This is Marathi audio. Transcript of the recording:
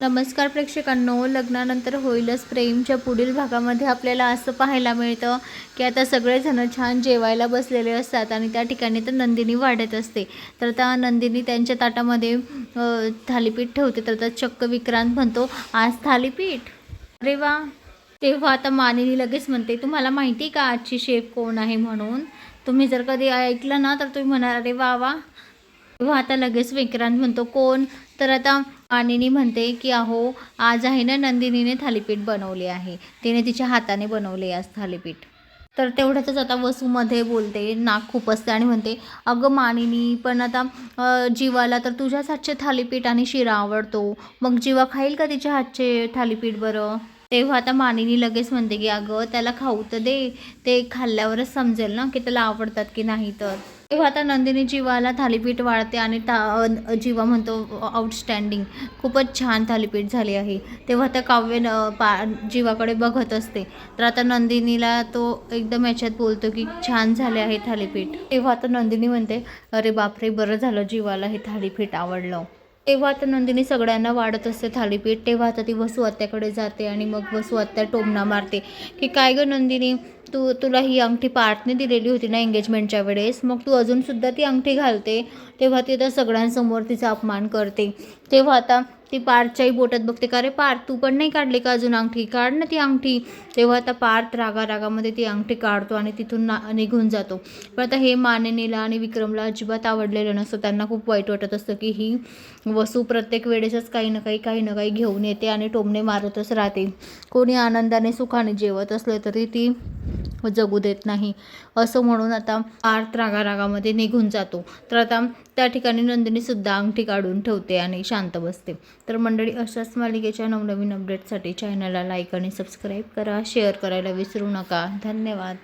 नमस्कार प्रेक्षकांनो लग्नानंतर होईलच प्रेमच्या पुढील भागामध्ये आपल्याला असं पाहायला मिळतं की आता सगळेजण छान जेवायला बसलेले असतात आणि त्या ठिकाणी तर नंदिनी वाढत असते. तर त्या नंदिनी त्यांच्या ताटामध्ये थालीपीठ ठेवते तर त्या चक्क विक्रांत म्हणतो आज थालीपीठ? अरे वा. तेव्हा आता मानिनी लगेच म्हणते तुम्हाला माहिती आहे का आजची शेफ कोण आहे म्हणून? तुम्ही जर कधी ऐकलं ना तर तुम्ही म्हणाल अरे वा वा. तेव्हा आता लगेच विक्रांत म्हणतो कोण? तर आता मानिनी म्हणते की अहो आज आहे ना नंदिनीने थालीपीठ बनवले आहे. तिने तिच्या हाताने बनवले आज थालीपीठ. तर तेवढ्यातच आता वसूमध्ये बोलते नाक खूप असते आणि म्हणते अगं मानिनी पण आता जीवाला तर तुझ्याच हातचे थालीपीठ आणि शिरा आवडतो. मग जीवा खाईल का तिच्या हातचे थालीपीठ बरं? तेव्हा आता मानिनी लगेच म्हणते की अगं त्याला खाऊ तर दे. ते खाल्ल्यावरच समजेल ना की त्याला आवडतात की नाही तर. तेव्हा आता नंदिनी जीवाला थालीपीठ वाढते आणि ता जीवा म्हणतो आउटस्टँडिंग खूपच छान थालीपीठ झाली आहे. तेव्हा त्या काव्य पा जीवाकडे बघत असते. तर आता नंदिनीला तो एकदम याच्यात बोलतो की छान झाले आहे थालीपीठ. तेव्हा आता नंदिनी म्हणते अरे बापरे बरं झालं जीवाला हे थालीपीठ आवडलं. तेव्हा आता नंदिनी सगळ्यांना वाढत असते थालीपीठ. तेव्हा आता ती वसू आत्याकडे जाते आणि मग वसू आत्या टोमणा मारते. की काय गं नंदिनी तू तुला ही अंगठी पार्टने दिलेली होती ना एंगेजमेंटच्या वेळेस? मग तू अजूनसुद्धा ती अंगठी घालते. तेव्हा ती आता सगळ्यांसमोर तिचा अपमान करते. तेव्हा आता ती पार्थच्याही बोटात बघते. का रे पार्थ तू पण नाही काढली का अजून अंगठी? काढ ना ती अंगठी. तेव्हा आता पार्थ रागा रागामध्ये ती अंगठी काढतो आणि तिथून ना निघून जातो. पण आता हे मानिनीला आणि विक्रमला अजिबात आवडलेलं नसतं. त्यांना खूप वाईट वाटत असतं की ही वसू प्रत्येक वेळेसच काही ना काही काही ना काही घेऊन येते आणि टोमणे मारतच राहते. कोणी आनंदाने सुखाने जेवत असलं तरी ती जगू देत नाही. असं म्हणून आता आर्त रागारागामध्ये निघून जातो. तर आता त्या ठिकाणी नंदिनीसुद्धा अंगठी काढून ठेवते आणि शांत बसते. तर मंडळी अशाच मालिकेच्या नवनवीन अपडेटसाठी चॅनलला लाईक आणि सबस्क्राईब करा. शेअर करायला विसरू नका. धन्यवाद.